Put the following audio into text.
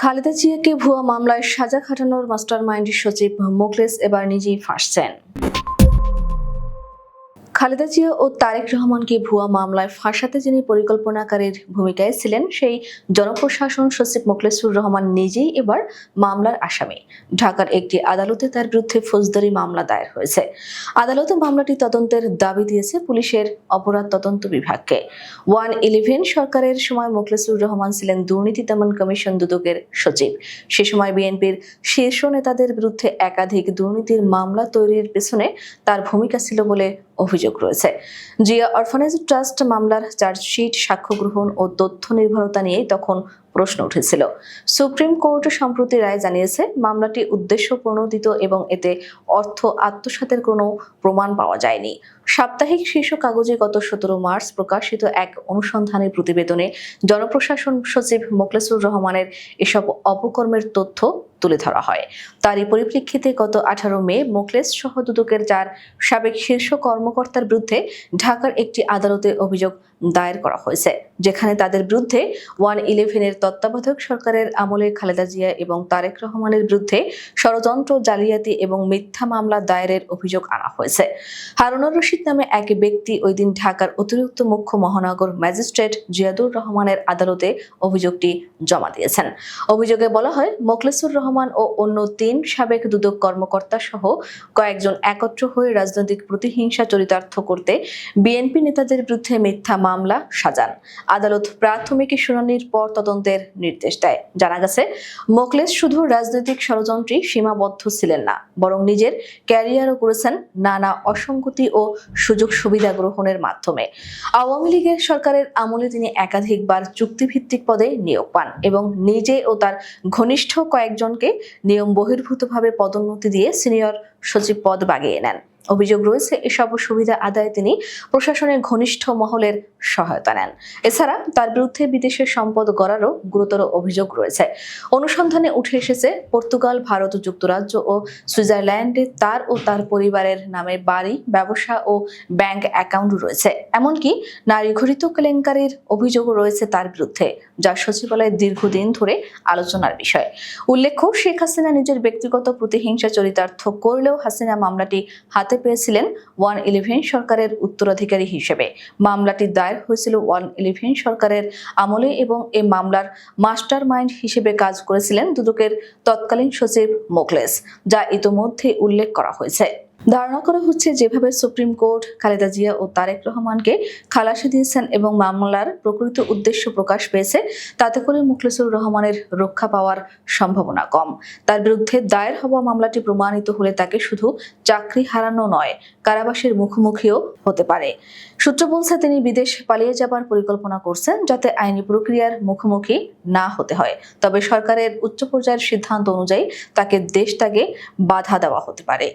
খালেদা জিয়াকে ভুয়া মামলায় সাজা খাটানোর মাস্টার মাইন্ডের সচিব মোকলেস এবার নিজেই ফাঁসছেন। খালেদা জিয়া ও তারেক রহমানকে ভুয়া মামলায় ফাঁসাতে যিনি পরিকল্পনাকারীর ভূমিকায় ছিলেন, সেই জনপ্রশাসন সচিব মোখলেসুর রহমান নিজেই এবার মামলার আসামি। ঢাকার একটি আদালতে তার বিরুদ্ধে ফৌজদারি মামলা দায়ের হয়েছে। আদালতে মামলাটি তদন্তের দাবি দিয়েছে পুলিশের অপরাধ তদন্ত বিভাগকে। ওয়ান ইলেভেন সরকারের সময় মোখলেসুর রহমান ছিলেন দুর্নীতি দমন কমিশন দুদকের সচিব। সে সময় বিএনপির শীর্ষ নেতাদের বিরুদ্ধে একাধিক দুর্নীতির মামলা তৈরির পেছনে তার ভূমিকা ছিল বলে অভিযোগ রয়েছে। জিয়া অরফানেজ ট্রাস্ট মামলার চার্জশিট, সাক্ষ্য গ্রহণ ও তথ্য নির্ভরতা নিয়েই তখন প্রশ্ন উঠেছিল। সুপ্রিম কোর্ট সম্প্রতি রায় জানিয়েছে, মামলাটি উদ্দেশ্য প্রণোদিত এবং এতে অর্থ আত্মসাতের কোনো প্রমাণ পাওয়া যায়নি। সাপ্তাহিক শীর্ষ কাগজে গত সতেরো মার্চ প্রকাশিত এক অনুসন্ধানী প্রতিবেদনে জনপ্রশাসন সচিব মোখলেসুর রহমানের এসব অপকর্মের তথ্য তুলে ধরা হয়। তারই পরিপ্রেক্ষিতে গত আঠারো মে মোখলেস সহ দুদকের চার সাবেক শীর্ষ কর্মকর্তার বিরুদ্ধে ঢাকার একটি আদালতে অভিযোগ দায়ের করা হয়েছে, যেখানে তাদের বিরুদ্ধে ওয়ান ইলেভেনের তত্ত্বাবধায়ক সরকারের আমলে খালেদা জিয়া এবং তারেক রহমানের বিরুদ্ধে ষড়যন্ত্র, জালিয়াতি এবং মিথ্যা মামলা দায়েরের অভিযোগ আনা হয়েছে। হারুনুর রশিদ নামে এক ব্যক্তি ওই দিন ঢাকার অতিরিক্ত মুখ্য মহানগর ম্যাজিস্ট্রেট জিয়াদুর রহমানের আদালতে অভিযোগটি জমা দিয়েছেন। অভিযোগে বলা হয়, মোখলেসুর রহমান ও অন্য তিন সাবেক দুদক কর্মকর্তা সহ কয়েকজন একত্র হয়ে রাজনৈতিক প্রতিহিংসা চরিতার্থ করতে বিএনপি নেতাদের বিরুদ্ধে মিথ্যা মামলা সাজান। আদালত প্রাথমিক শুনানির পর তদন্তের নির্দেশ দেয়। জানা গেছে, মোখলেস শুধু রাজনৈতিক ষড়যন্ত্রী সীমাবদ্ধ ছিলেন না, বরং নিজের ক্যারিয়ারও করেছেন নানা অসঙ্গতি ও সুযোগ সুবিধা গ্রহণের মাধ্যমে। আওয়ামী লীগের সরকারের আমলে তিনি একাধিকবার চুক্তিভিত্তিক পদে নিয়োগ পান এবং নিজে ও তার ঘনিষ্ঠ কয়েকজনকে নিয়ম বহির্ভূতভাবে পদোন্নতি দিয়ে সিনিয়র সচিব পদ বাগিয়ে নেন। অভিযোগ রয়েছে, এসব সুবিধা আদায়ে তিনি প্রশাসনের ঘনিষ্ঠ মহলের সহায়তা নেন। এছাড়া তার বিরুদ্ধে বিদেশের সম্পদ গড়ারও গুরুতর অভিযোগ রয়েছে। অনুসন্ধানে উঠে এসেছে, পর্তুগাল, ভারত, যুক্তরাজ্য ও সুইজারল্যান্ডে তার ও তার পরিবারের নামে বাড়ি, ব্যবসা ও ব্যাংক অ্যাকাউন্ট রয়েছে। এমনকি নারী ঘটিত কেলেঙ্কারির অভিযোগও রয়েছে তার বিরুদ্ধে, যা সচিবালয়ে দীর্ঘদিন ধরে আলোচনার বিষয়। উল্লেখ্য, শেখ হাসিনা নিজের ব্যক্তিগত প্রতিহিংসা চরিতার্থ করলেও হাসিনা মামলাটি হাতে পেয়েছিলেন ওয়ান ইলেভেন সরকারের উত্তরাধিকারী হিসেবে। মামলাটি দায়ের হয়েছিল ওয়ান ইলেভেন সরকারের আমলে এবং এ মামলার মাস্টার মাইন্ড হিসেবে কাজ করেছিলেন দুদকের তৎকালীন সচিব মোখলেস, যা ইতোমধ্যে উল্লেখ করা হয়েছে। ধারণা করা হচ্ছে যেভাবে সুপ্রিম কোর্ট খালেদা জিয়া ও তারেক রহমানকে খালাসি দিয়েছেন এবং মামলার প্রকৃত উদ্দেশ্য প্রকাশ পেয়েছে, তাতে করে মুখলেসুর রহমানের রক্ষা পাওয়ার সম্ভাবনা কম। তার বিরুদ্ধে দায়ের হওয়া মামলাটি প্রমাণিত হলে তাকে শুধু চাকরি হারানো নয়, কারাবাসের মুখোমুখিও হতে পারে। সূত্র বলছে, তিনি বিদেশ পালিয়ে যাবার পরিকল্পনা করছেন যাতে আইনি প্রক্রিয়ার মুখোমুখি না হতে হয়। তবে সরকারের উচ্চ পর্যায়ের সিদ্ধান্ত অনুযায়ী তাকে দেশ ত্যাগে বাধা দেওয়া হতে পারে।